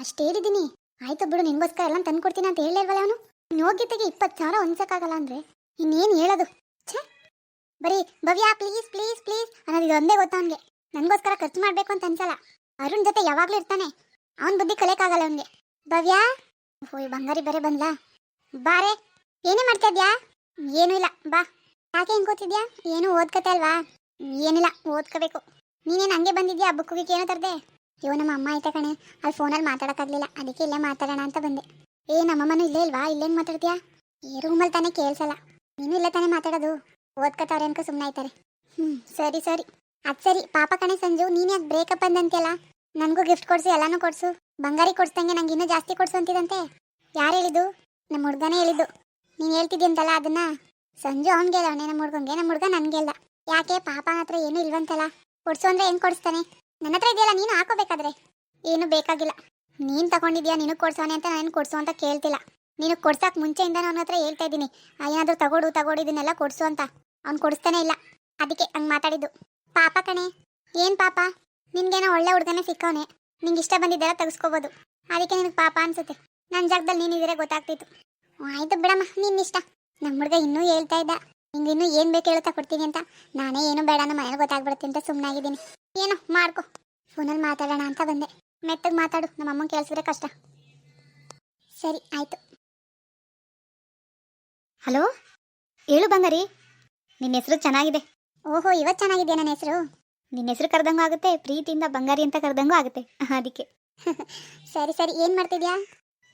ಅಷ್ಟೇ ಹೇಳಿದ್ದೀನಿ. ಆಯ್ತು ಬಿಡು ನಿನ್ಗೋಸ್ಕರ ಎಲ್ಲ ತಂದು ಕೊಡ್ತೀನಿ ಅಂತ ಹೇಳಿಲ್ವಲ್ಲ ಅವನು? ಯೋಗ್ಯತೆಗೆ ಇಪ್ಪತ್ತು ಸಾವಿರ ಹೊಂದ್ಸಕ್ಕಾಗಲ್ಲ ಅಂದ್ರೆ? ಇನ್ನೇನು ಹೇಳೋದು? ಛೇ! ಬರೀ, ಭವ್ಯ ಪ್ಲೀಸ್ ಪ್ಲೀಸ್ ಪ್ಲೀಸ್ ಅನ್ನೋದು ಇದೊಂದೇ ಗೊತ್ತಾ ಅವನಿಗೆ. ನನಗೋಸ್ಕರ ಖರ್ಚು ಮಾಡಬೇಕು ಅಂತ ಅನ್ಸಲ್ಲ. ಅರುಣ್ ಜೊತೆ ಯಾವಾಗಲೂ ಇರ್ತಾನೆ. ಅವನ ಬುದ್ಧಿ ಕಲಿಯೋಕ್ಕಾಗಲ್ಲ ಅವನಿಗೆ. ಭವ್ಯ? ಓಯ್, ಬಂಗಾರಿ ಬೇರೆ ಬಂದ್ಲಾ? ಬಾರೆ ಏನೇ ಮಾಡ್ತಾ ಇದ್ಯಾ? ಏನೂ ಇಲ್ಲ. ಬಾ. ಯಾಕೆ ಹೆಂಗೆ ಕೂತಿದ್ಯಾ? ಏನೂ ಓದ್ಕತೆ ಅಲ್ವಾ? ಏನಿಲ್ಲ. ಓದ್ಕೋಬೇಕು. ನೀನೇನು ಹಂಗೆ ಬಂದಿದ್ಯಾ? ಬುಕ್ಕಿಗೆ ಏನೋ ತರದೆ? ಅಯ್ಯೋ, ನಮ್ಮ ಅಮ್ಮ ಐತೆ ಕಣೆ? ಅಲ್ಲಿ ಫೋನಲ್ಲಿ ಮಾತಾಡೋಕ್ಕಾಗಲಿಲ್ಲ. ಅದಕ್ಕೆ ಇಲ್ಲೇ ಮಾತಾಡೋಣ ಅಂತ ಬಂದೆ. ಏ ನಮ್ಮಮ್ಮನೂ ಇಲ್ಲೇ ಇಲ್ವಾ? ಇಲ್ಲೇನು ಮಾತಾಡ್ತೀಯಾ? ಈ ರೂಮಲ್ಲಿ ತಾನೇ ಕೇಳಿಸಲ್ಲ. ನೀನು ಇಲ್ಲೇ ತಾನೇ ಮಾತಾಡೋದು. ಓದ್ಕೋತಾವ್ರೆ ಅನ್ಕೋ ಸುಮ್ಮನೆ ಆಯ್ತಾರೆ. ಹ್ಞೂ ಸರಿ ಸರಿ. ಅದು ಸರಿ. ಪಾಪ ಕಣೆ ಸಂಜು, ನೀನು ಯಾಕೆ ಬ್ರೇಕಪ್ ಬಂದಂತೆಲ್ಲ ನನಗೂ ಗಿಫ್ಟ್ ಕೊಡಿಸು, ಎಲ್ಲಾನು ಕೊಡ್ಸು. ಬಂಗಾರಿ ಕೊಡ್ಸ್ದಂಗೆ ನಂಗೆ ಇನ್ನೂ ಜಾಸ್ತಿ ಕೊಡ್ಸು ಅಂತಿದಂತೆ. ಯಾರು ಹೇಳಿದ್ದು? ನಮ್ಮ ಹುಡ್ಗನೇ ಹೇಳಿದ್ದು. ನೀನು ಹೇಳ್ತಿದ್ಯಂತಲ್ಲ ಅದನ್ನ? ಸಂಜು ಅವ್ನಿಗೆ ಅವನೇ ನಮ್ಮ ಹುಡ್ಗಂಗೆ ನಮ್ಮ ಹುಡ್ಗ ನನಗೆಲ್ಲ ಯಾಕೆ? ಪಾಪ ಹತ್ರ ಏನೂ ಇಲ್ವಂತಲ್ಲ. ಕೊಡ್ಸು ಅಂದರೆ ಹೆಂಗೆ ಕೊಡಿಸ್ತಾನೆ? ನನ್ನ ಹತ್ರ ಇದೆಯಲ್ಲ, ನೀನು ಹಾಕೋಬೇಕಾದ್ರೆ. ಏನು ಬೇಕಾಗಿಲ್ಲ. ನೀನು ತಗೊಂಡಿದ್ಯಾ, ನಿನಗೆ ಕೊಡ್ಸೋನೆ ಅಂತ ನಾನು ಕೊಡ್ಸು ಅಂತ ಕೇಳ್ತಿಲ್ಲ. ನೀನು ಕೊಡ್ಸಕ್ ಮುಂಚೆಯಿಂದ ಅವನ ಹತ್ರ ಹೇಳ್ತಾ ಇದ್ದೀನಿ. ಏನಾದರೂ ತಗೊಡು ತಗೊಡು, ಇದನ್ನೆಲ್ಲ ಕೊಡ್ಸು ಅಂತ. ಅವ್ನು ಕೊಡಿಸ್ತಾನೆ ಇಲ್ಲ. ಅದಕ್ಕೆ ಹಂಗೆ ಮಾತಾಡಿದ್ದು. ಪಾಪ ಕಣೆ. ಏನು ಪಾಪ? ನಿನಗೇನೋ ಒಳ್ಳೆ ಹುಡುಗನೇ ಸಿಕ್ಕವನೆ. ನಿಂಗೆ ಇಷ್ಟ ಬಂದಿದ್ದೆಲ್ಲ ತೆಗೆಸ್ಕೋಬೋದು. ಅದಕ್ಕೆ ನಿನಗೆ ಪಾಪ ಅನ್ಸುತ್ತೆ. ನನ್ನ ಜಾಗದಲ್ಲಿ ಇದ್ರೆ ಗೊತ್ತಾಗ್ತಿತ್ತು. ಆಯ್ತು ಬಿಡಮ್ಮ ನಿನ್ನ ಇಷ್ಟ. ನಮ್ಮ ಹುಡುಗ ಇನ್ನೂ ಹೇಳ್ತಾ ಇದ್ದ. ನಿಂಗೆ ಇನ್ನೂ ಏನು ಬೇಕು ಹೇಳುತ್ತಾ ಕೊಡ್ತೀನಿ ಅಂತ. ನಾನೇ ಏನು ಬೇಡ ನಮ್ಮ ಮನೇಲಿ ಗೊತ್ತಾಗ್ಬಿಡುತ್ತೆ ಅಂತ ಸುಮ್ಮನಾಗಿದ್ದೀನಿ ಏನೋ ಮಾಡ್ಕೊ. ಫೋನಲ್ಲಿ ಮಾತಾಡೋಣ ಅಂತ ಬಂದೆ. ಮೆತ್ತಗೆ ಮಾತಾಡು ನಮ್ಮ ಅಮ್ಮನ ಕೇಳಿಸಿದ್ರೆ ಕಷ್ಟ. ಸರಿ ಆಯ್ತು. ಹಲೋ? ಹೇಳು ಬಂಗಾರಿ. ನಿನ್ನ ಹೆಸರು ಚೆನ್ನಾಗಿದೆ. ಓಹೋ ಇವತ್ತು ಚೆನ್ನಾಗಿದೆ ನನ್ನ ಹೆಸರು? ನಿನ್ನ ಹೆಸರು ಕರೆದಂಗೂ ಆಗುತ್ತೆ ಪ್ರೀತಿಯಿಂದ ಬಂಗಾರಿ ಅಂತ ಕರೆದಂಗೂ ಆಗುತ್ತೆ. ಅದಕ್ಕೆ. ಸರಿ ಸರಿ ಏನು ಮಾಡ್ತಿದ್ಯಾ?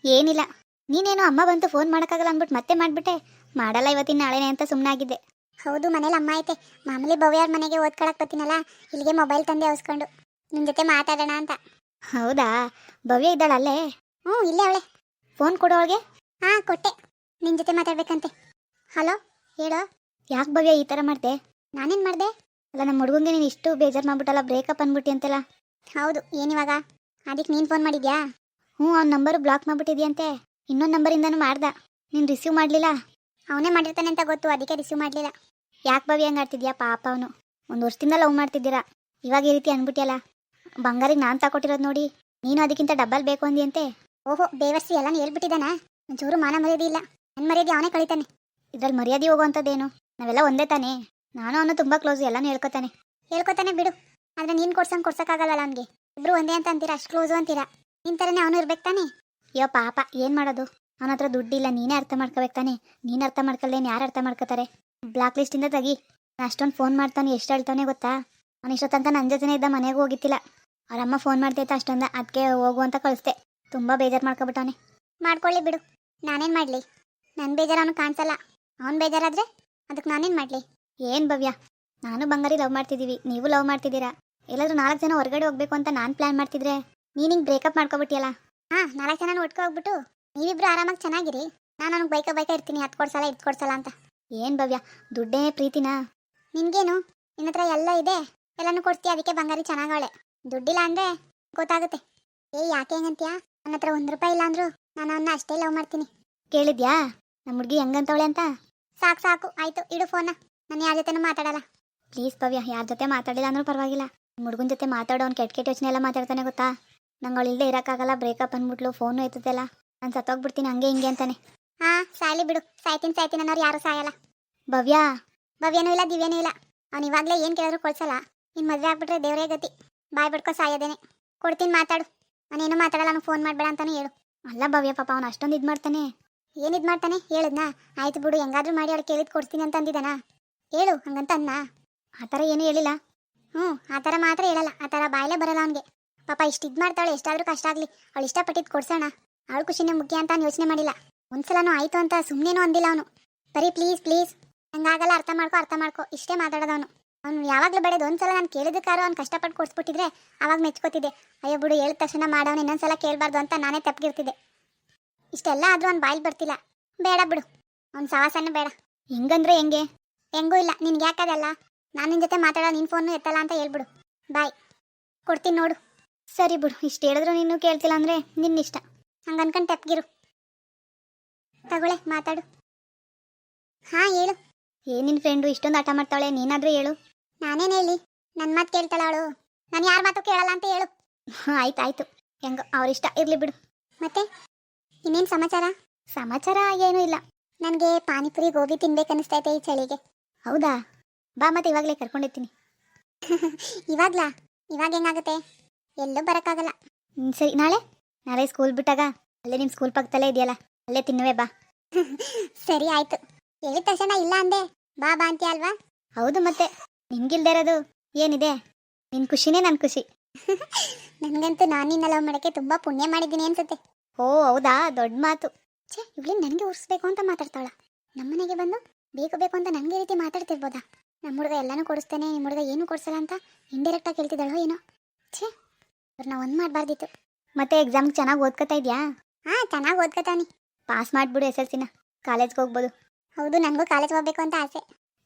ಏನಿಲ್ಲ. ನೀನೇನು ಅಮ್ಮ ಬಂತು ಫೋನ್ ಮಾಡೋಕ್ಕಾಗಲ್ಲ ಅಂದ್ಬಿಟ್ಟು ಮತ್ತೆ ಮಾಡಿಬಿಟ್ಟೆ. ಮಾಡಲ್ಲ ಇವತ್ತಿನ ನಾಳೆನೇ ಅಂತ ಸುಮ್ಮನಾಗಿದ್ದೆ ಹೌದು ಮನೇಲಿ ಅಮ್ಮ ಐತೆ. ಮಾಮೂಲಿ ಭವ್ಯಾರ ಮನೆಗೆ ಓದ್ಕೊಳಕ್ ಬರ್ತೀನಲ್ಲ ಇಲ್ಲಿಗೆ ಮೊಬೈಲ್ ತಂದೆ ಅವಸ್ಕೊಂಡು. ನಿನ್ನ ಜೊತೆ ಮಾತಾಡೋಣ ಅಂತ. ಹೌದಾ? ಭವ್ಯ ಇದ್ದಾಳ ಅಲ್ಲೇ? ಹ್ಞೂ ಇಲ್ಲೇ ಅವಳೆ. ಫೋನ್ ಕೊಡು ಅವಳಿಗೆ. ಹಾಂ ಕೊಟ್ಟೆ. ನಿನ್ನ ಜೊತೆ ಮಾತಾಡ್ಬೇಕಂತೆ. ಹಲೋ ಹೇಳೋ. ಯಾಕೆ ಭವ್ಯ ಈ ಥರ ಮಾಡ್ದೆ? ನಾನೇನು ಮಾಡಿದೆ? ಅಲ್ಲ ನಮ್ಮ ಹುಡುಗಂಗೆ ನೀನು ಇಷ್ಟು ಬೇಜಾರು ಮಾಡ್ಬಿಟ್ಟಲ್ಲ ಬ್ರೇಕಪ್ ಅಂದ್ಬಿಟ್ಟಿ ಅಂತೆಲ್ಲ ಹೌದು ಏನಿವಾಗ ಅದಕ್ಕೆ ನೀನು ಫೋನ್ ಮಾಡಿದ್ಯಾ? ಹ್ಞೂ ಅವ್ನ ನಂಬರು ಬ್ಲಾಕ್ ಮಾಡ್ಬಿಟ್ಟಿದ್ಯಂತೆ. ಇನ್ನೊಂದು ನಂಬರಿಂದನೂ ಮಾಡ್ದ. ನೀನು ರಿಸೀವ್ ಮಾಡಲಿಲ್ಲ? ಅವನೇ ಮಾಡಿರ್ತಾನೆ ಅಂತ ಗೊತ್ತು, ಅದಕ್ಕೆ ರಿಸೀವ್ ಮಾಡಲಿಲ್ಲ. ಯಾಕೆ ಭವ್ಯ ಹಂಗೆ ಆಡ್ತಿದ್ಯಾ? ಪಾಪ ಅವನು. ಒಂದು ವರ್ಷದಿಂದ ಲವ್ ಮಾಡ್ತಿದ್ದೀರಾ. ಇವಾಗ ಈ ರೀತಿ ಅಂದ್ಬಿಟ್ಟಿಯಲ್ಲ ಬಂಗಾರಿಗೆ ನಾನು ತಗೊಟ್ಟಿರೋದು ನೋಡಿ, ನೀನು ಅದಕ್ಕಿಂತ ಡಬ್ಬಲ್ ಬೇಕು ಅಂದಿಯಂತೆ. ಓಹೋ ಬೇವರ್ಸಿ ಎಲ್ಲ ಹೇಳ್ಬಿಟ್ಟಿದ್ದಾನ? ಒಂಚೂರು ಮಾನ ಮರ್ಯಾದೆ ಇಲ್ಲ. ನನ್ನ ಮರ್ಯಾದೆ ಅವನೇ ಕಳಿತಾನೆ. ಇದ್ರಲ್ಲಿ ಮರ್ಯಾದೆ ಹೋಗುವಂಥದ್ದೇನು? ನಾವೆಲ್ಲ ಒಂದೇ ತಾನೇ. ನಾನು ಅವನು ತುಂಬ ಕ್ಲೋಸ್ ಎಲ್ಲಾನು ಹೇಳ್ಕೊತಾನೆ. ಹೇಳ್ಕೊತಾನೆ ಬಿಡು. ಆದ್ರೆ ನೀನು ಕೊಡ್ಸಂಗೆ ಕೊಡ್ಸಕ್ಕಾಗಲ್ಲ ಅವನಿಗೆ. ಇಬ್ರು ಒಂದೇ ಅಂತ ಅಂತೀರಾ? ಅಷ್ಟು ಕ್ಲೋಸು ಅಂತೀರಾ? ನಿನ್ ಥರನೇ ಅವನು ಇರ್ಬೇಕು ತಾನೇ? ಅಯ್ಯೋ, ಪಾಪ. ಏನು ಮಾಡೋದು? ಅವನ ಹತ್ರ ದುಡ್ಡಿಲ್ಲ, ನೀನೇ ಅರ್ಥ ಮಾಡ್ಕೋಬೇಕು ತಾನೆ? ನೀನು ಅರ್ಥ ಮಾಡ್ಕೊಳ್ಳೇನು ಯಾರು ಅರ್ಥ ಮಾಡ್ಕೋತಾರೆ? ಬ್ಲಾಕ್ ಲಿಸ್ಟಿಂದ ತೆಗಿ. ಅಷ್ಟೊಂದು ಫೋನ್ ಮಾಡ್ತಾನೆ, ಎಷ್ಟು ಹೇಳ್ತಾನೆ ಗೊತ್ತಾ? ಅವ್ನ ಇಷ್ಟೋ ತನಕ ನನ್ನ ಜೊತೆನೇ ಇದ್ದ, ಮನೆಗೂ ಹೋಗಿತ್ತಿಲ್ಲ ಅವರಮ್ಮ ಫೋನ್ ಮಾಡ್ತೈತೆ ಅಷ್ಟೊಂದ ಅದಕ್ಕೆ ಹೋಗು ಅಂತ ಕಳಿಸ್ದೆ. ತುಂಬ ಬೇಜಾರು ಮಾಡ್ಕೊಬಿಟ್ಟವನೆ ಮಾಡ್ಕೊಳ್ಳಿ ಬಿಡು. ನಾನೇನು ಮಾಡಲಿ? ನನ್ನ ಬೇಜಾರು ಅವನು ಕಾಣಿಸಲ್ಲ. ಅವ್ನು ಬೇಜಾರಾದರೆ ಅದಕ್ಕೆ ನಾನೇನು ಮಾಡಲಿ? ಏನು ಭವ್ಯ? ನಾನು ಬಂಗಾರಿ ಲವ್ ಮಾಡ್ತಿದ್ದೀವಿ, ನೀವು ಲವ್ ಮಾಡ್ತಿದ್ದೀರಾ? ಎಲ್ಲಾದರೂ ನಾಲ್ಕು ಜನ ಹೊರಗಡೆ ಹೋಗ್ಬೇಕು ಅಂತ ನಾನು ಪ್ಲಾನ್ ಮಾಡ್ತಿದ್ರೆ ನೀನು ಹಿಂಗೆ ಬ್ರೇಕಪ್ ಮಾಡ್ಕೊಬಿಟ್ಟಿಯಲ್ಲ? ಹಾಂ, ನಾಲ್ಕು ಜನ ಒಟ್ಕೊ ಹೋಗ್ಬಿಟ್ಟು ನೀವಿಬ್ರು ಆರಾಮಾಗಿ ಚೆನ್ನಾಗಿರಿ. ನಾನು ಅವ್ನಿಗೆ ಬೈಕ ಬೈಕ ಇರ್ತೀನಿ ಹತ್ತು ಕೊಡ್ಸಲ್ಲ ಇತ್ತು ಕೊಡ್ಸಲ್ಲ ಅಂತ. ಏನು ಭವ್ಯ, ದುಡ್ಡೇ ಪ್ರೀತಿನಾ? ನಿನ್ಗೇನು? ನಿನ್ನ ಹತ್ರ ಎಲ್ಲ ಇದೆ. ಎಲ್ಲನೂ ಕೊಡ್ತೀಯ ಅದಕ್ಕೆ ಬಂಗಾರಿ ಚೆನ್ನಾಗವಳೆ ದುಡ್ಡಿಲ್ಲ ಅಂದರೆ ಗೊತ್ತಾಗುತ್ತೆ. ಏ, ಯಾಕೆ ಹೆಂಗಂತೀಯ? ನನ್ನ ಹತ್ರ ಒಂದು ರೂಪಾಯಿ ಇಲ್ಲ ಅಂದ್ರು ನಾನು ಅವನ್ನ ಅಷ್ಟೇ ಲವ್ ಮಾಡ್ತೀನಿ. ಕೇಳಿದ್ಯಾ? ನಮ್ಮ ಹುಡುಗಿ ಹೆಂಗಂತವಳೆ ಅಂತ? ಸಾಕು ಸಾಕು. ಆಯಿತು, ಇಡು ಫೋನ ನಾನು ಯಾರ ಜೊತೆನೂ ಮಾತಾಡಲ್ಲ. ಪ್ಲೀಸ್ ಭವ್ಯ, ಯಾರ ಜೊತೆ ಮಾತಾಡಿಲ್ಲ ಅಂದ್ರೂ ಪರವಾಗಿಲ್ಲ. ನಿಮ್ಮ ಹುಡುಗನ ಜೊತೆ ಮಾತಾಡೋ ಅವ್ನು ಕೆಟ್ಟ ಕೆಟ್ಟ ಯೋಚನೆ ಎಲ್ಲ ಮಾತಾಡ್ತಾನೆ ಗೊತ್ತಾ? ನಂಗೆ ಅವಳು ಇಲ್ಲದೆ ಇರೋಕ್ಕಾಗಲ್ಲ, ಬ್ರೇಕಪ್ ಅಂದ್ಬಿಟ್ಲು, ಫೋನು ಎತ್ತದಲ್ಲ ನಾನು ಸತ್ತೋಗ್ಬಿಡ್ತೀನಿ, ಹಂಗೆ ಹಿಂಗೆ ಅಂತಾನೆ. ಹಾ ಸಾಯಲಿ ಬಿಡು. ಸಾಯ್ತೀನಿ ಸಾಯ್ತೀನಿ ಅನ್ನೋರು ಯಾರು ಸಾಯಲ್ಲ. ಭವ್ಯ, ಭವ್ಯನೂ ಇಲ್ಲ, ದಿವ್ಯನೂ ಇಲ್ಲ. ಅವ್ನು ಇವಾಗಲೇ ಏನು ಕೇಳಿದ್ರು ಕೊಡ್ಸಲ್ಲ. ಇನ್ನು ಮದುವೆ ಆಗ್ಬಿಟ್ರೆ ದೇವರೇ ಗತಿ. ಬಾಯ್ ಬಿಡ್ಕೊ ಸಾಯೋದೇನೆ. ಕೊಡ್ತೀನಿ, ಮಾತಾಡು. ನಾನೇನು ಮಾತಾಡಲ್ಲ, ಅವ್ನು ಫೋನ್ ಮಾಡಬೇಡ ಅಂತಾನೆ ಹೇಳು. ಅಲ್ಲ ಭವ್ಯ ಪಾಪ, ಅವ್ನು ಅಷ್ಟೊಂದು ಇದು ಮಾಡ್ತಾನೆ. ಏನು ಇದು ಮಾಡ್ತಾನೆ? ಹೇಳಿದ್ನಾ? ಆಯ್ತು ಬಿಡು, ಹೆಂಗಾದ್ರೂ ಮಾಡಿ ಅವ್ಳು ಕೇಳಿದ್ ಕೊಡ್ತೀನಿ ಅಂತ ಅಂದಿದ್ದಾನಾ? ಹೇಳು, ಹಂಗಂತ ಅನ್ನ ಆ ಥರ ಏನೂ ಹೇಳಿಲ್ಲ. ಹ್ಞೂ ಆ ಥರ ಮಾತ್ರ ಹೇಳಲ್ಲ. ಆ ಥರ ಬಾಯಲ್ಲೇ ಬರಲ್ಲ ಅವನಿಗೆ. ಪಾಪ ಇಷ್ಟು ಇದು ಮಾಡ್ತಾಳೆ, ಎಷ್ಟಾದ್ರೂ ಕಷ್ಟ ಆಗಲಿ. ಅವಳು ಇಷ್ಟಪಟ್ಟಿದ್ದು ಕೊಡ್ಸೋಣ. ಅವಳು ಖುಷಿನೇ ಮುಖ್ಯ ಅಂತ ಯೋಚನೆ ಮಾಡಿಲ್ಲ. ಒಂದ್ಸಲನೂ ಆಯ್ತು ಅಂತ ಸುಮ್ಮನೇನೂ ಅಂದಿಲ್ಲ ಅವನು. ಬರೀ ಪ್ಲೀಸ್ ಪ್ಲೀಸ್ ಹಂಗಾಗಲ್ಲ ಅರ್ಥ ಮಾಡ್ಕೊ ಅರ್ಥ ಮಾಡ್ಕೊ. ಇಷ್ಟೇ ಮಾತಾಡೋದವನು ಅವ್ನು. ಯಾವಾಗಲೂ ಬೇಡದು, ಒಂದ್ಸಲ ನಾನು ಕೇಳಿದಕ್ಕಾರು ಅವ್ನು ಕಷ್ಟಪಟ್ಟು ಕೊಡ್ಸ್ಬಿಟ್ಟಿದ್ರೆ ಅವಾಗ ಮೆಚ್ಕೋತಿದ್ದೆ. ಅಯ್ಯೋ ಬಿಡು, ಹೇಳಿದ ತಕ್ಷಣ ಮಾಡೋನು ಇನ್ನೊಂದ್ಸಲ ಕೇಳಬಾರ್ದು ಅಂತ ನಾನೇ ತಪ್ಪಿರ್ತಿದ್ದೆ ಇಷ್ಟೆಲ್ಲ ಆದ್ರೂ ಅವ್ನು ಬಾಯ್ಲಿ ಬರ್ತಿಲ್ಲ. ಬೇಡ ಬಿಡು. ಅವ್ನು ಸವಾಸನೇ ಬೇಡ. ಹೆಂಗಂದ್ರೆ ಹೆಂಗೆ? ಹೆಂಗೂ ಇಲ್ಲ. ನಿನ್ಗೆ ಯಾಕದಲ್ಲ ನಾನು ನಿನ್ನ ಜೊತೆ ಮಾತಾಡೋ ನಿನ್ನ ಫೋನು ಎತ್ತಲ್ಲ ಅಂತ ಹೇಳ್ಬಿಡು. ಬಾಯ್. ಕೊಡ್ತೀನಿ ನೋಡು. ಸರಿ ಬಿಡು. ಇಷ್ಟು ಹೇಳಿದ್ರು ನೀನು ಕೇಳ್ತಿಲ್ಲ ಅಂದರೆ ನಿನ್ನಿಷ್ಟ. ಹಂಗೆ ಅನ್ಕೊಂಡು ತಪ್ಗಿರು. ತಗೊಳೆ ಮಾತಾಡು. ಹಾಂ ಹೇಳು. ಏನಿನ್ ಫ್ರೆಂಡು ಇಷ್ಟೊಂದು ಆಟ ಮಾಡ್ತಾಳೆ ನೀನಾದರೂ ಹೇಳು. ನಾನೇನು ಹೇಳಿ? ನನ್ನ ಮಾತು ಕೇಳ್ತಾಳ ಅವಳು. ನಾನು ಯಾರ ಮಾತು ಕೇಳಲ್ಲ ಅಂತ ಹೇಳು. ಹಾಂ ಆಯ್ತು ಆಯಿತು. ಹೆಂಗ ಅವ್ರಿಷ್ಟ ಇರಲಿ ಬಿಡು. ಮತ್ತೆ? ಇನ್ನೇನು ಸಮಾಚಾರ? ಸಮಾಚಾರ ಏನೂ ಇಲ್ಲ. ನನಗೆ ಪಾನಿಪುರಿ ಗೋಬಿ ತಿನ್ಬೇಕನ್ನಿಸ್ತೈತೆ ಈ ಚಳಿಗೆ. ಹೌದಾ? ಬಾ ಮತ್ತೆ ಇವಾಗಲೇ ಕರ್ಕೊಂಡಿರ್ತೀನಿ. ಇವಾಗ್ಲಾ? ಇವಾಗ ಹೆಂಗಾಗುತ್ತೆ? ಎಲ್ಲೂ ಬರೋಕ್ಕಾಗಲ್ಲ. ಹ್ಞೂ ಸರಿ. ನಾಳೆ? ನಾಳೆ ಸ್ಕೂಲ್ ಬಿಟ್ಟಾಗ ಅಲ್ಲೇ ನಿಮ್ ಸ್ಕೂಲ್ ಪಕ್ಕದಲ್ಲೇ ಇದೆಯಲ್ಲ ಅಲ್ಲೇ ತಿನ್ನುವೆ ಬಾ. ಸರಿ ಆಯ್ತು. ಹೇಳಿದ ತಕ್ಷಣ ಇಲ್ಲ ಅಂದೆ. ಬಾ ಬಾ ಅಂತೀಯ ಅಲ್ವಾ? ಹೌದು ಮತ್ತೆ. ನಿನ್ಗಿಲ್ದೇ ಇರೋದು ಏನಿದೆ? ನಿನ್ ಖುಷಿನೇ ನನ್ನ ಖುಷಿ. ನನಗಂತೂ ನಾನು ನಿನ್ನ ಲವ್ ಮಾಡೋಕ್ಕೆ ತುಂಬಾ ಪುಣ್ಯ ಮಾಡಿದ್ದೀನಿ ಅನ್ಸುತ್ತೆ. ಓ ಹೌದಾ? ದೊಡ್ಡ ಮಾತು. ಛೇ ಇವಳಿಗೆ ನನಗೆ ಉರ್ಸ್ಬೇಕು ಅಂತ ಮಾತಾಡ್ತಾಳ. ನಮ್ಮನೆಗೆ ಬಂದು ಬೇಕು ಬೇಕು ಅಂತ ನನಗೆ ರೀತಿ ಮಾತಾಡ್ತಿರ್ಬೋದಾ? ನಮ್ಮ ಹುಡುಗ ಎಲ್ಲಾನು ಕೊಡಿಸ್ತೇನೆ ನಿಮ್ಮ ಹುಡುಗ ಏನು ಕೊಡಿಸಲ್ಲ ಅಂತ ಇಂಡೈರೆಕ್ಟ್ ಆಗಿ ಕೇಳ್ತಿದ್ದಾಳೋ ಏನೋ. ಛೇ ಅವ್ರನ್ನ ಒಂದು ಮಾಡಬಾರ್ದಿತ್ತು. ಮತ್ತೆ ಎಕ್ಸಾಮ್ಗೆ ಚೆನ್ನಾಗಿ ಓದ್ಕೋತಾ ಇದೆಯಾ? ಹಾಂ ಚೆನ್ನಾಗಿ ಓದ್ಕೋತಾನೆ. ಪಾಸ್ ಮಾಡಿಬಿಡು ಎಸ್ ಎಲ್ ಸಿನ ಕಾಲೇಜ್ಗೆ ಹೋಗ್ಬೋದು. ಹೌದು ನನಗೂ ಕಾಲೇಜ್ ಹೋಗ್ಬೇಕು ಅಂತ ಆಸೆ.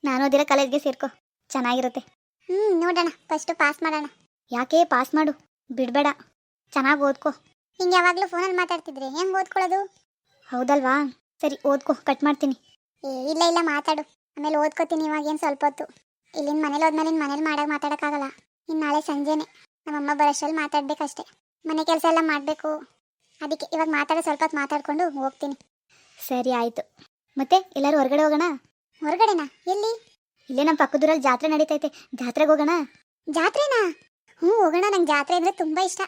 ನಾನು ಓದಿರೋ ಕಾಲೇಜ್ಗೆ ಸೇರ್ಕೊ. ಚೆನ್ನಾಗಿರುತ್ತೆ. ಹ್ಞೂ ನೋಡೋಣ. ಫಸ್ಟು ಪಾಸ್ ಮಾಡೋಣ. ಯಾಕೆ ಪಾಸ್ ಮಾಡು? ಬಿಡಬೇಡ. ಚೆನ್ನಾಗಿ ಓದ್ಕೋ. ಹಿಂಗೆ ಯಾವಾಗಲೂ ಫೋನಲ್ಲಿ ಮಾತಾಡ್ತಿದ್ರೆ ಹೆಂಗೆ ಓದ್ಕೊಳ್ಳೋದು? ಹೌದಲ್ವಾ? ಸರಿ ಓದ್ಕೋ. ಕಟ್ ಮಾಡ್ತೀನಿ. ಏ ಇಲ್ಲ ಇಲ್ಲ ಮಾತಾಡು. ಆಮೇಲೆ ಓದ್ಕೋತೀನಿ ಇವಾಗೇನು ಸ್ವಲ್ಪ ಹೊತ್ತು. ಇಲ್ಲಿಂದ ಮನೇಲಿ ಹೋದ್ಮೇಲೆ ಇನ್ನು ಮನೇಲಿ ಮಾಡಾಗ ಮಾತಾಡೋಕ್ಕಾಗಲ್ಲ. ಇನ್ನು ನಾಳೆ ಸಂಜೆನೆ. ನಮ್ಮಮ್ಮ ಬರೋಷ್ಟರಲ್ಲಿ ಮಾತಾಡಬೇಕಷ್ಟೆ. ಮನೆ ಕೆಲಸ ಎಲ್ಲ ಮಾಡಬೇಕು. ಅದಕ್ಕೆ ಇವಾಗ ಮಾತಾಡೋ ಸ್ವಲ್ಪ ಹೊತ್ತು ಮಾತಾಡ್ಕೊಂಡು ಹೋಗ್ತೀನಿ. ಸರಿ ಆಯಿತು. ಮತ್ತೆ ಎಲ್ಲರೂ ಹೊರಗಡೆ ಹೋಗೋಣ? ಹೊರಗಡೆನಾ? ಎಲ್ಲಿ? ಇಲ್ಲೇ ನಮ್ಮ ಪಕ್ಕದೂರಲ್ಲಿ ಜಾತ್ರೆ ನಡೀತೈತೆ. ಜಾತ್ರೆಗೆ ಹೋಗೋಣ? ಜಾತ್ರೆನಾ? ಹ್ಞೂ ಹೋಗೋಣ. ನಂಗೆ ಜಾತ್ರೆ ಅಂದರೆ ತುಂಬ ಇಷ್ಟ.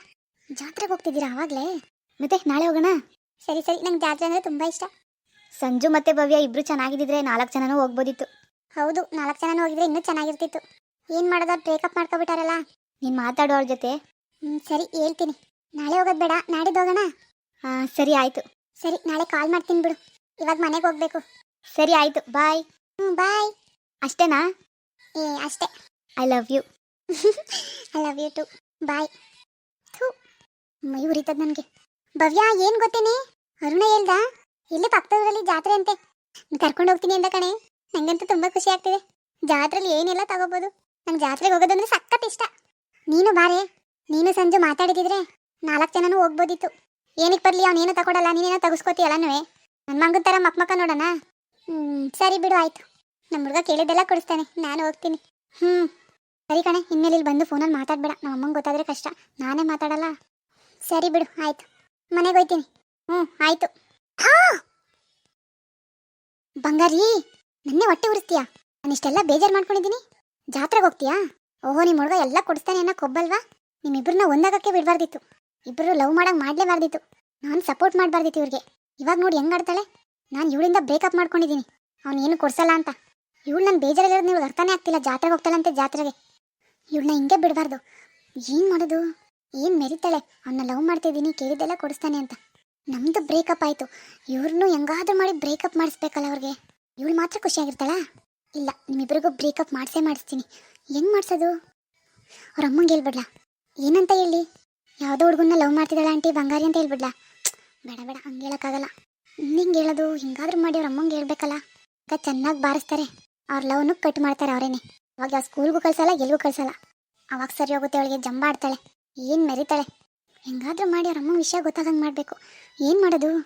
ಜಾತ್ರೆಗೆ ಹೋಗ್ತಿದ್ದೀರಾ ಆವಾಗಲೇ ಮತ್ತೆ ನಾಳೆ ಹೋಗೋಣ? ಸರಿ ಸರಿ. ನಂಗೆ ಜಾತ್ರೆ ಅಂದರೆ ತುಂಬ ಇಷ್ಟ. ಸಂಜು ಮತ್ತೆ ಭವ್ಯ ಇಬ್ರು ಚೆನ್ನಾಗಿದ್ದಿದ್ರೆ ನಾಲ್ಕು ಜನನೂ ಹೋಗ್ಬೋದಿತ್ತು. ಹೌದು ನಾಲ್ಕು ಜನನೂ ಹೋಗಿದ್ರೆ ಇನ್ನೂ ಚೆನ್ನಾಗಿರ್ತಿತ್ತು. ಏನು ಮಾಡೋದು ಬ್ರೇಕಪ್ ಮಾಡ್ಕೊಬಿಟ್ಟಾರಲ್ಲ. ನೀನು ಮಾತಾಡೋ ಅವ್ರ ಜೊತೆ. ಹ್ಞೂ ಸರಿ ಹೇಳ್ತೀನಿ. ನಾಳೆ ಹೋಗೋದು ಬೇಡ ನಾಡಿದ್ದು ಹೋಗೋಣ? ಹಾಂ ಸರಿ ಆಯಿತು. ಸರಿ ನಾಳೆ ಕಾಲ್ ಮಾಡ್ತೀನಿ ಬಿಡು. ಇವಾಗ ಮನೆಗೆ ಹೋಗ್ಬೇಕು. ಸರಿ ಆಯಿತು. ಬಾಯ್ ಹ್ಞೂ ಬಾಯ್ ಅಷ್ಟೇನಾ? ಏ ಅಷ್ಟೇ. I love you I love you too bye ಥೂ ಮೈ ಉರಿತದ ನನಗೆ. ಭವ್ಯ ಏನು ಗೊತ್ತೇನೆ? ಅರುಣ ಹೇಳ್ದ? ಇಲ್ಲಿ ಪಕ್ಕದಲ್ಲಿ ಜಾತ್ರೆ ಅಂತೆ. ಕರ್ಕೊಂಡು ಹೋಗ್ತೀನಿ ಅಂದ ಕಣೆ. ನನಗಂತೂ ತುಂಬ ಖುಷಿ ಆಗ್ತಿದೆ. ಜಾತ್ರೆಲಿ ಏನೆಲ್ಲ ತಗೋಬೋದು? ನಂಗೆ ಜಾತ್ರೆಗೆ ಹೋಗೋದಂದ್ರೆ ಸಖತ್ ಇಷ್ಟ. ನೀನು ಬಾರೆ. ನೀನು ಸಂಜು ಮಾತಾಡಿದಿದ್ರೆ ನಾಲ್ಕು ಜನನೂ ಹೋಗ್ಬೋದಿತ್ತು. ಏನಕ್ಕೆ ಬರಲಿ ಅವನೇನು ತಗೊಡಲ್ಲ ನೀನೇನೋ ತಗಸ್ಕೋತೀಯಲ್ಲನೂ ನನ್ನ ಮಗನ ಥರ ಮಕ್ ಮಕ್ಕ ನೋಡೋಣ? ಹ್ಞೂ ಸರಿ ಬಿಡು, ಆಯಿತು. ನಮ್ಮ ಹುಡುಗ ಕೇಳಿದ್ದೆಲ್ಲ ಕೊಡಿಸ್ತಾನೆ, ನಾನು ಹೋಗ್ತೀನಿ. ಹ್ಞೂ ಸರಿ ಕಣೆ, ಇನ್ಮೇಲೆ ಇಲ್ಲಿ ಬಂದು ಫೋನಲ್ಲಿ ಮಾತಾಡಬೇಡ ನಮ್ಮ ಅಮ್ಮಂಗೆ ಗೊತ್ತಾದರೆ ಕಷ್ಟ. ನಾನೇ ಮಾತಾಡಲ್ಲ. ಸರಿ ಬಿಡು, ಆಯಿತು. ಮನೆಗೆ ಹೋಯ್ತೀನಿ. ಹ್ಞೂ ಆಯಿತು. ಬಂಗಾರಿ, ನನ್ನೇ ಹೊಟ್ಟೆ ಉರಿಸ್ತೀಯಾ? ನಾನು ಇಷ್ಟೆಲ್ಲ ಬೇಜಾರು ಮಾಡ್ಕೊಂಡಿದ್ದೀನಿ. ಜಾತ್ರೆಗೆ ಹೋಗ್ತೀಯಾ? ಓಹೋ ನಿಮ್ಮ ಹುಡುಗ ಎಲ್ಲ ಕೊಡಿಸ್ತಾನೆ ಅನ್ನೋ ಕೊಬ್ಬಲ್ವಾ? ನಿಮ್ಮಿಬ್ಬರನ್ನ ಒಂದಾಗಕ್ಕೆ ಬಿಡಬಾರ್ದಿತ್ತು. ಇಬ್ಬರು ಲವ್ ಮಾಡಂಗೆ ಮಾಡಲೇಬಾರ್ದಿತ್ತು. ನಾನು ಸಪೋರ್ಟ್ ಮಾಡಬಾರ್ದಿತ್ತು ಇವ್ರಿಗೆ. ಇವಾಗ ನೋಡಿ ಹೆಂಗ್ ಆಡ್ತಾಳೆ ನಾನು ಇವಳಿಂದ ಬ್ರೇಕಪ್ ಮಾಡ್ಕೊಂಡಿದ್ದೀನಿ ಅವ್ನು ಏನು ಕೊಡ್ಸಲ್ಲ ಅಂತ. ಇವಳು ನನ್ನ ಬೇಜಾರಲ್ಲಿರೋದು ನೀವು ಅರ್ಥನೇ ಆಗ್ತಿಲ್ಲ. ಜಾತ್ರೆಗೆ ಹೋಗ್ತಾಳಂತೆ ಜಾತ್ರೆಗೆ. ಇವಳನ್ನ ಹಿಂಗೆ ಬಿಡಬಾರ್ದು. ಏನು ಮಾಡೋದು? ಏನು ಮೆರಿತಾಳೆ? ಅವನ್ನ ಲವ್ ಮಾಡ್ತಿದ್ದೀನಿ ಕೇಳಿದ್ದೆಲ್ಲ ಕೊಡಿಸ್ತಾನೆ ಅಂತ. ನಮ್ದು ಬ್ರೇಕಪ್ ಆಯಿತು. ಇವ್ರನ್ನೂ ಹೆಂಗಾದ್ರೂ ಮಾಡಿ ಬ್ರೇಕಪ್ ಮಾಡಿಸ್ಬೇಕಲ್ಲ ಅವ್ರಿಗೆ. ಇವಳು ಮಾತ್ರ ಖುಷಿಯಾಗಿರ್ತಾಳಾ? ಇಲ್ಲ ನಿಮ್ಮಿಬ್ಬರಿಗೂ ಬ್ರೇಕಪ್ ಮಾಡಿಸೇ ಮಾಡಿಸ್ತೀನಿ. ಹೆಂಗೆ ಮಾಡಿಸೋದು? ಅವ್ರ ಅಮ್ಮಂಗೆ ಹೇಳ್ಬಿಡ್ಲಾ? ಏನಂತ ಹೇಳಿ? ಯಾವುದೋ ಹುಡುಗನ್ನ ಲವ್ ಮಾಡ್ತಿದ್ದಾಳೆ ಆಂಟಿ, ಬಂಗಾರಿ ಅಂತ ಹೇಳ್ಬಿಡ್ಲಾ? ಬೇಡ ಬೇಡ, ಹಂಗೆ ಹೇಳೋಕ್ಕಾಗಲ್ಲ. ಹಿಂಗೆ ಹೇಳೋದು, ಹಿಂಗಾದ್ರೂ ಮಾಡಿ ಅವ್ರ ಅಮ್ಮಂಗೆ ಹೇಳ್ಬೇಕಲ್ಲ? ಈಗ ಚೆನ್ನಾಗಿ ಬಾರಿಸ್ತಾರೆ. ಅವ್ರ ಲವ್ನು ಕಟ್ ಮಾಡ್ತಾರೆ ಅವರೇನೆ. ಅವಾಗ ಯಾವ ಸ್ಕೂಲ್ಗೂ ಕಳ್ಸಲ್ಲ ಎಲ್ಲಿಗೂ ಕಳ್ಸಲ್ಲ. ಅವಾಗ ಸರಿ ಹೋಗುತ್ತೆ ಅವಳಿಗೆ ಜಂಬಾಡ್ತಾಳೆ ಏನು ಮೆರಿತಾಳೆ? ಹೆಂಗಾದ್ರೂ ಮಾಡಿ ಅವ್ರ ಅಮ್ಮ ವಿಷಯ ಗೊತ್ತಾಗಂಗೆ ಮಾಡಬೇಕು. ಏನು ಮಾಡೋದು?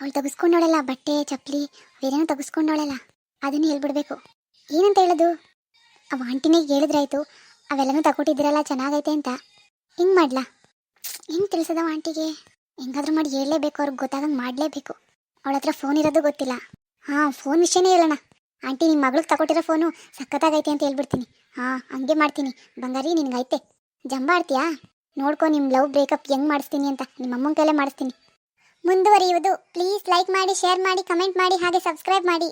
ಅವಳು ತೆಗೆಸ್ಕೊಂಡವಳೆಲ್ಲ, ಬಟ್ಟೆ, ಚಪ್ಪಲಿ, ಬೇರೇನೋ ತೆಗೆಸ್ಕೊಂಡವಳೆಲ್ಲ. ಅದನ್ನು ಹೇಳ್ಬಿಡ್ಬೇಕು. ಏನಂತ ಹೇಳೋದು? ಅವ ಆಂಟಿನೇ ಹೇಳಿದ್ರಾಯ್ತು. ಅವೆಲ್ಲನೂ ತಗೊಟ್ಟಿದ್ದೀರಲ್ಲ, ಚೆನ್ನಾಗೈತೆ ಅಂತ. ಹಿಂಗೆ ಮಾಡ್ಲಾ? ಹೆಂಗೆ ತಿಳಿಸೋದವ ಆಂಟಿಗೆ? ಹೆಂಗಾದ್ರೂ ಮಾಡಿ ಹೇಳಲೇಬೇಕು, ಅವ್ರಿಗೆ ಗೊತ್ತಾಗಂಗೆ ಮಾಡಲೇಬೇಕು. ಅವಳ ಹತ್ರ ಫೋನ್ ಇರೋದು ಗೊತ್ತಿಲ್ಲ. ಹಾಂ ಫೋನ್ ವಿಷಯನೇ ಹೇಳೋಣ ಆಂಟಿ ನಿಮ್ಮ ಮಗಳಿಗೆ ತಗೊಟ್ಟಿರೋ ಫೋನು ಸಖತ್ತಾಗೈತೆ ಅಂತ ಹೇಳ್ಬಿಡ್ತೀನಿ. ಹಾಂ, ಹಂಗೆ ಮಾಡ್ತೀನಿ. ಬಂಗಾರಿ, ನಿನಗೈತೆ. ಜಂಬ ಆಡ್ತೀಯಾ? ನೋಡ್ಕೊ ನಿಮ್ಮ ಲವ್ ಬ್ರೇಕಪ್ ಹೆಂಗೆ ಮಾಡಿಸ್ತೀನಿ ಅಂತ. ನಿಮ್ಮ ಅಮ್ಮನ ಕೈಲೇ ಮಾಡಿಸ್ತೀನಿ. ಮುಂದುವರಿಯುವುದು. ಪ್ಲೀಸ್ ಲೈಕ್ ಮಾಡಿ, ಶೇರ್ ಮಾಡಿ, ಕಮೆಂಟ್ ಮಾಡಿ, ಹಾಗೆ ಸಬ್ಸ್ಕ್ರೈಬ್ ಮಾಡಿ.